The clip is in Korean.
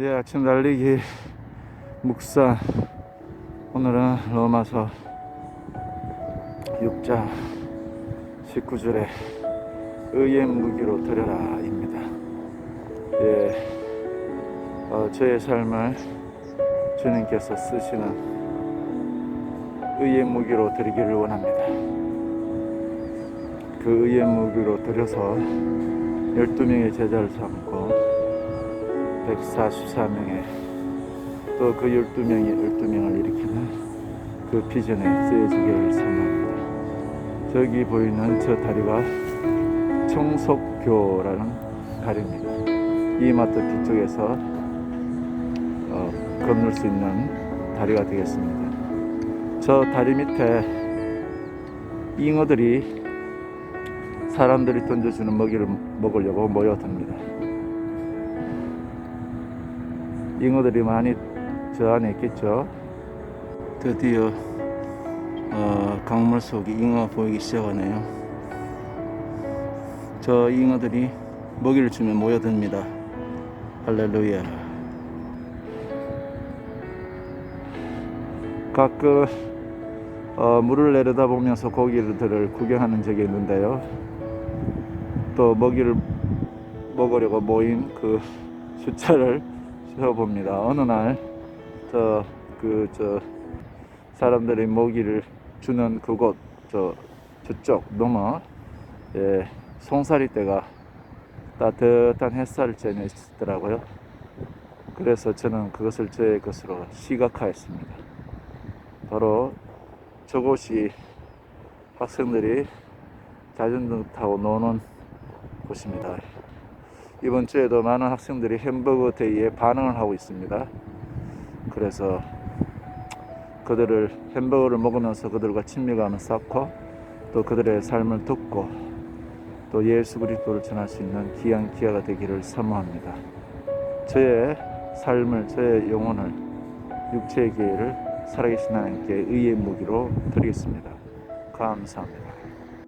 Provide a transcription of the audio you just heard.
예, 아침 달리기 묵산 오늘은 로마서 6장 19절에 의의 무기로 드려라입니다. 예, 어, 저의 삶을 주님께서 쓰시는 의의 무기로 드리기를 원합니다. 그 의의 무기로 드려서 12명의 제자를 삼고 144명의 또 그 12명이 12명을 일으키는 그 비전에 쓰여지기를 선언합니다. 저기 보이는 저 다리가 청석교라는 다리입니다. 이마트 뒤쪽에서 어, 건널 수 있는 다리가 되겠습니다. 저 다리 밑에 잉어들이 사람들이 던져주는 먹이를 먹으려고 모여듭니다. 잉어들이 많이 저 안에 있겠죠. 드디어 어, 강물 속에 잉어가 보이기 시작하네요. 저 잉어들이 먹이를 주면 모여듭니다. 할렐루야. 가끔 어, 물을 내려다보면서 고기들을 구경하는 적이 있는데요. 또 먹이를 먹으려고 모인 그 숫자를 세어봅니다. 어느 날, 저, 그, 저, 사람들이 먹이를 주는 그곳, 저, 저쪽 넘어, 예, 송사리 때가 따뜻한 햇살을 쬐며 있더라고요. 그래서 저는 그것을 제 것으로 시각화했습니다. 바로 저곳이 학생들이 자전거 타고 노는 곳입니다. 이번 주에도 많은 학생들이 햄버거 데이에 반응을 하고 있습니다. 그래서 그들을 햄버거를 먹으면서 그들과 친밀감을 쌓고 또 그들의 삶을 듣고 또 예수 그리스도를 전할 수 있는 귀한 기회가 되기를 사모합니다. 저의 삶을 저의 영혼을 육체의 기회를 살아계신 하나님께 의의 무기로 드리겠습니다. 감사합니다.